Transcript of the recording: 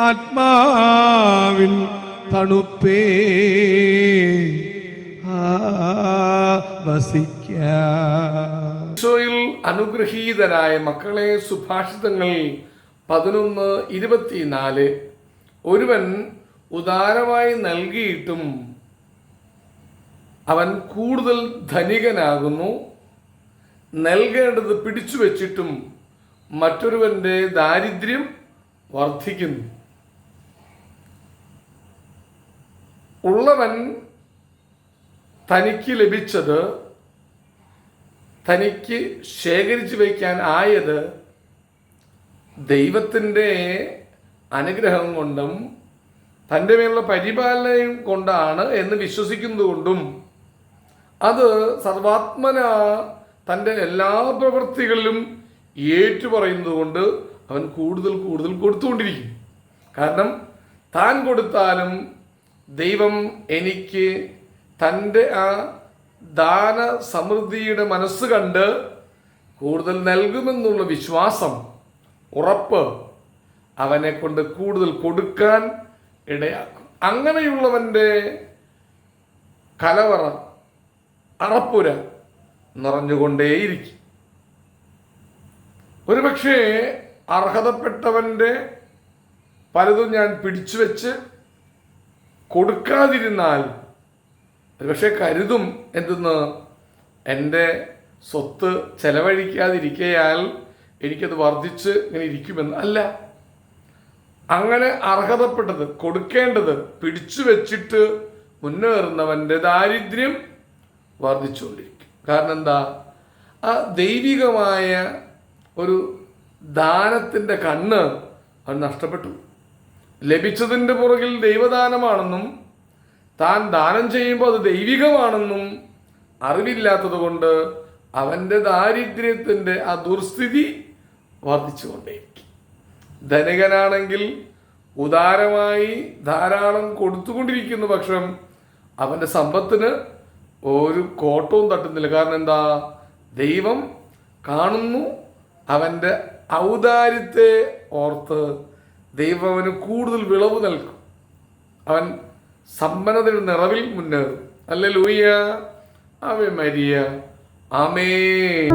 ആത്മാവിൻ തണുപ്പേ. ഈശോയിൽ അനുഗ്രഹീതരായ മക്കളെ സുഭാഷിതങ്ങൾ പതിനൊന്ന് ഇരുപത്തിനാല്. ഒരുവൻ ഉദാരമായി നൽകിയിട്ടും അവൻ കൂടുതൽ ധനികനാകുന്നു. നൽകേണ്ടത് പിടിച്ചു വച്ചിട്ടും മറ്റൊരുവന്റെ ദാരിദ്ര്യം വർദ്ധിക്കുന്നു. ഉള്ളവൻ തനിക്ക് ലഭിച്ചത് തനിക്ക് ശേഖരിച്ചു വയ്ക്കാൻ ആയത് ദൈവത്തിന്റെ അനുഗ്രഹം കൊണ്ടും തന്റെ മേലുള്ള പരിപാലനയും കൊണ്ടാണ് എന്ന് വിശ്വസിക്കുന്നതുകൊണ്ടും അത് സർവാത്മന തന്റെ എല്ലാ പ്രവൃത്തികളിലും ഏറ്റുപറയുന്നത് കൊണ്ട് അവൻ കൂടുതൽ കൂടുതൽ കൊടുത്തുകൊണ്ടിരിക്കും. കാരണം താൻ കൊടുത്താലും ദൈവം എനിക്ക് തന്റെ ആ ദാന സമൃദ്ധിയുടെ മനസ്സ് കണ്ട് കൂടുതൽ നൽകുമെന്നുള്ള വിശ്വാസം ഉറപ്പ് അവനെ കൊണ്ട് കൂടുതൽ കൊടുക്കാൻ ഇടയാക്കും. അങ്ങനെയുള്ളവന്റെ കലവറ അറപ്പുര നിറഞ്ഞുകൊണ്ടേയിരിക്കും. ഒരുപക്ഷേ അർഹതപ്പെട്ടവന്റെ പലതും ഞാൻ പിടിച്ചു വെച്ച് കൊടുക്കാതിരുന്നാൽ ഒരുപക്ഷെ കരുതും എന്തെന്ന്. എന്റെ സ്വത്ത് ചെലവഴിക്കാതിരിക്കയാൽ എനിക്കത് വർദ്ധിച്ച് ഇങ്ങനെ ഇരിക്കുമെന്ന്. അല്ല അങ്ങനെ അർഹതപ്പെട്ടത് കൊടുക്കേണ്ടത് പിടിച്ചു വെച്ചിട്ട് മുന്നേറുന്നവന്റെ ദാരിദ്ര്യം വർദ്ധിച്ചുകൊണ്ടിരിക്കും. കാരണം എന്താ? ആ ദൈവികമായ ഒരു ദാനത്തിന്റെ കണ്ണ് അവൻ നഷ്ടപ്പെട്ടു. ലഭിച്ചതിന്റെ പുറകിൽ ദൈവദാനമാണെന്നും താൻ ദാനം ചെയ്യുമ്പോൾ അത് ദൈവികമാണെന്നും അറിവില്ലാത്തത് കൊണ്ട് അവന്റെ ദാരിദ്ര്യത്തിന്റെ ആ ദുർസ്ഥിതി വർദ്ധിച്ചുകൊണ്ടേയിരിക്കും. ധനികനാണെങ്കിൽ ഉദാരമായി ധാരാളം കൊടുത്തുകൊണ്ടിരിക്കുന്ന പക്ഷം അവന്റെ സമ്പത്തിന് ഒരു കോട്ടവും തട്ടുന്നില്ല. കാരണം എന്താ? ദൈവം കാണുന്നു അവന്റെ ഔദാര്യത്തെ ഓർത്ത് ദൈവം അവന് കൂടുതൽ വിളവ് നൽകും. അവൻ സമ്പന്നതയുടെ നിറവിൽ മുന്നേറും. അല്ലെ ലൂയ്യ അവ മരിയ. ആമേ